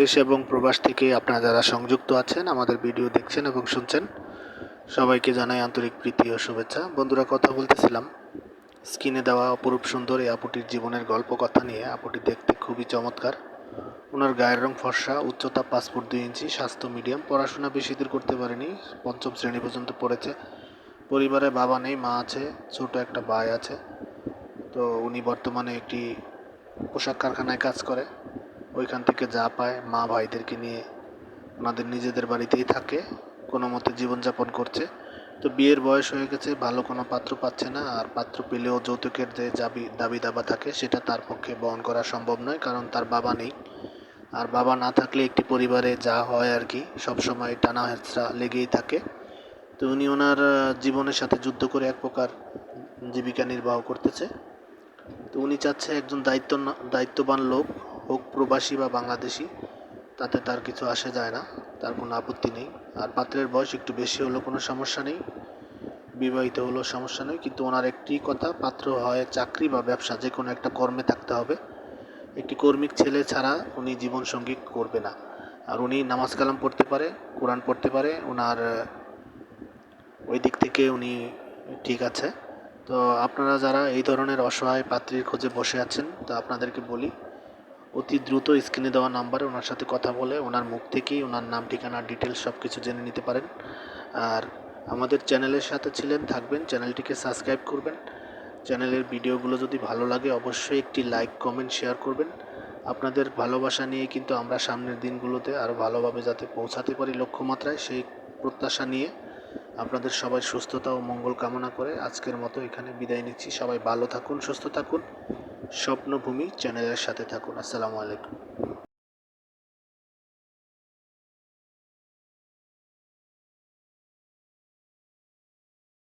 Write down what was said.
দেশ এবং প্রবাস থেকে আপনারা যারা সংযুক্ত আছেন, আমাদের ভিডিও দেখছেন এবং শুনছেন, সবাইকে জানাই আন্তরিক প্রীতি ও শুভেচ্ছা। বন্ধুরা, কথা বলতেছিলাম, স্ক্রিনে দেওয়া অপরূপ সুন্দর এই আপুটির জীবনের গল্প কথা নিয়ে। আপুটি দেখতে খুবই চমৎকার। ওনার গায়ের রং ফর্সা, উচ্চতা ফুট দুই ইঞ্চি, স্বাস্থ্য মিডিয়াম। পড়াশোনা বেশি দূর করতে পারেনি, পঞ্চম শ্রেণি পর্যন্ত পড়েছে। পরিবারে বাবা নেই, মা আছে, ছোট একটা ভাই আছে। তো উনি বর্তমানে একটি পোশাক কারখানায় কাজ করে। ওইখান থেকে যা পায় মা ভাইদেরকে নিয়ে। ওনাদের নিজেদের বাড়িতেই থাকে, কোনো মতে জীবনযাপন করছে। তো বিয়ের বয়স হয়ে গেছে, ভালো কোনো পাত্র পাচ্ছে না, আর পাত্র পেলেও যৌতুকের যে দাবি দাবি দাবা থাকে, সেটা তার পক্ষে বহন করা সম্ভব নয়, কারণ তার বাবা নেই। আর বাবা না থাকলে একটি পরিবারে যা হয় আর কি সবসময় টানা হেঁচড়া লেগেই থাকে। তো উনি ওনার জীবনের সাথে যুদ্ধ করে এক প্রকার জীবিকা নির্বাহ করতেছে। তো উনি চাচ্ছে একজন দায়িত্ব দায়িত্ববান লোক হোক প্রবাসী বা বাংলাদেশি, তাতে তার কিছু আসে যায় না, তার কোনো আপত্তি নেই। আর পাত্রের বয়স একটু বেশি হলেও কোনো সমস্যা নেই, বিবাহিত হলেও সমস্যা নেই, কিন্তু ওনার একটি কথা, পাত্র হয় চাকরি বা ব্যবসা, যে কোনো একটা কর্মে থাকতে হবে। একটি কর্মিক ছেলে ছাড়া উনি জীবনসঙ্গী করবে না। আর উনি নামাজ কালাম পড়তে পারে, কোরআন পড়তে পারে ওনার ওই দিক থেকে উনি ঠিক আছে। তো আপনারা যারা এই ধরনের অসহায় পাত্রীর খোঁজে বসে আছেন, তো আপনাদেরকে বলি অতি দ্রুত স্ক্রিনে দেওয়া নাম্বারে ওনার সাথে কথা বলে, ওনার মুখ থেকেই ওনার নাম, ঠিকানা ডিটেলস সব কিছু জেনে নিতে পারেন। আর আমাদের চ্যানেলের সাথে ছিলেন, থাকবেন চ্যানেলটিকে সাবস্ক্রাইব করবেন। চ্যানেলের ভিডিওগুলো যদি ভালো লাগে, অবশ্যই একটি লাইক কমেন্ট শেয়ার করবেন। আপনাদের ভালোবাসা নিয়ে কিন্তু আমরা সামনের দিনগুলোতে আরও ভালোভাবে যাতে পৌঁছাতে পারি লক্ষ্যমাত্রায়, সেই প্রত্যাশা নিয়ে আপনাদের সবাই সুস্থতা ও মঙ্গল কামনা করে আজকের মতো এখানে বিদায় নিচ্ছি। সবাই ভালো থাকুন, সুস্থ থাকুন। স্বপ্নভূমি চ্যানেলের সাথে থাকুন। আসসালামু আলাইকুম।